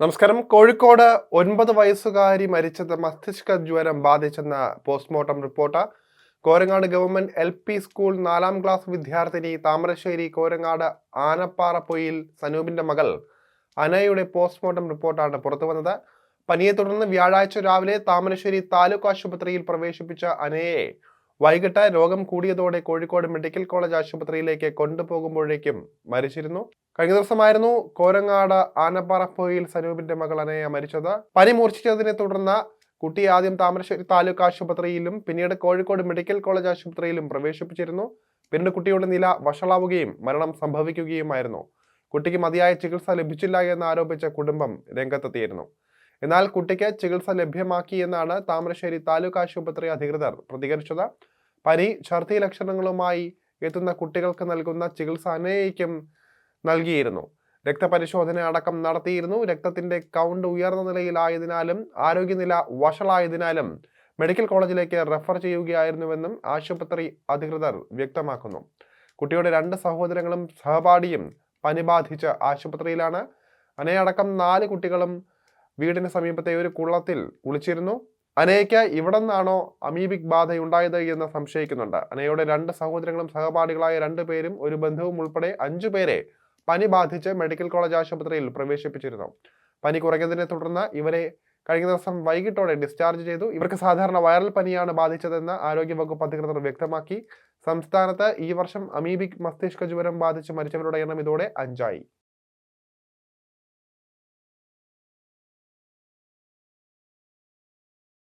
നമസ്കാരം. കോഴിക്കോട് ഒൻപത് വയസ്സുകാരി മരിച്ചത് മസ്തിഷ്ക ജ്വരം ബാധിച്ചെന്ന postmortem report. Korangad government L P school നാലാം ക്ലാസ് വിദ്യാർത്ഥിനി താമരശ്ശേരി കോരങ്ങാട് ആനപ്പാറ പൊയിൽ സനൂപിന്റെ മകൾ അനയുടെ പോസ്റ്റ്മോർട്ടം റിപ്പോർട്ടാണ് പുറത്തു വന്നത് പനിയെ തുടർന്ന് വ്യാഴാഴ്ച രാവിലെ താമരശ്ശേരി താലൂക്ക് ആശുപത്രിയിൽ പ്രവേശിപ്പിച്ച അനയെ വൈകിട്ട് രോഗം കൂടിയതോടെ കോഴിക്കോട് മെഡിക്കൽ കോളേജ് ആശുപത്രിയിലേക്ക് കൊണ്ടുപോകുമ്പോഴേക്കും മരിച്ചിരുന്നു. കഴിഞ്ഞ ദിവസമായിരുന്നു കോരങ്ങാട് ആനപ്പാറപ്പോയിൽ സനൂപിന്റെ മകൾ അനയ മരിച്ചത്. പനി മൂർച്ഛിച്ചതിനെ തുടർന്ന് കുട്ടി ആദ്യം താമരശ്ശേരി താലൂക്ക് ആശുപത്രിയിലും പിന്നീട് കോഴിക്കോട് മെഡിക്കൽ കോളേജ് ആശുപത്രിയിലും പ്രവേശിപ്പിച്ചിരുന്നു. പിന്നീട് കുട്ടിയുടെ നില വഷളാവുകയും മരണം സംഭവിക്കുകയുമായിരുന്നു. കുട്ടിക്ക് മതിയായ ചികിത്സ ലഭിച്ചില്ല എന്ന് ആരോപിച്ച കുടുംബം രംഗത്തെത്തിയിരുന്നു. എന്നാൽ കുട്ടിക്ക് ചികിത്സ ലഭ്യമാക്കി എന്നാണ് താമരശ്ശേരി താലൂക്ക് ആശുപത്രി അധികൃതർ പ്രതികരിച്ചത്. പനി ഛർദി ലക്ഷണങ്ങളുമായി എത്തുന്ന കുട്ടികൾക്ക് നൽകുന്ന ചികിത്സ അനേകം നൽകിയിരുന്നു. രക്തപരിശോധന അടക്കം നടത്തിയിരുന്നു. രക്തത്തിന്റെ കൗണ്ട് ഉയർന്ന നിലയിലായതിനാലും ആരോഗ്യനില വഷളായതിനാലും മെഡിക്കൽ കോളേജിലേക്ക് റെഫർ ചെയ്യുകയായിരുന്നുവെന്നും ആശുപത്രി അധികൃതർ വ്യക്തമാക്കുന്നു. കുട്ടിയുടെ രണ്ട് സഹോദരങ്ങളും സഹപാഠിയും പനി ബാധിച്ച് ആശുപത്രിയിലാണ്. അനയടക്കം നാല് കുട്ടികളും വീടിന് സമീപത്തെ ഒരു കുളത്തിൽ കുളിച്ചിരുന്നു. അനയ്ക്ക് ഇവിടെ നിന്നാണോ അമീബിക് ബാധയുണ്ടായത് എന്ന് സംശയിക്കുന്നുണ്ട്. അനയുടെ രണ്ട് സഹോദരങ്ങളും സഹപാഠികളായ രണ്ടു പേരും ഒരു ബന്ധുവും ഉൾപ്പെടെ അഞ്ചു പേരെ പനി ബാധിച്ച് മെഡിക്കൽ കോളേജ് ആശുപത്രിയിൽ പ്രവേശിപ്പിച്ചിരുന്നു. പനി കുറയ്ക്കുന്നതിനെ തുടർന്ന് ഇവരെ കഴിഞ്ഞ ദിവസം വൈകിട്ടോടെ ഡിസ്ചാർജ് ചെയ്തു. ഇവർക്ക് സാധാരണ വൈറൽ പനിയാണ് ബാധിച്ചതെന്ന് ആരോഗ്യവകുപ്പ് അധികൃതർ വ്യക്തമാക്കി. സംസ്ഥാനത്ത് ഈ വർഷം അമീബിക് മസ്തിഷ്ക ജ്വരം ബാധിച്ച് മരിച്ചവരുടെ എണ്ണം ഇതോടെ അഞ്ചായി.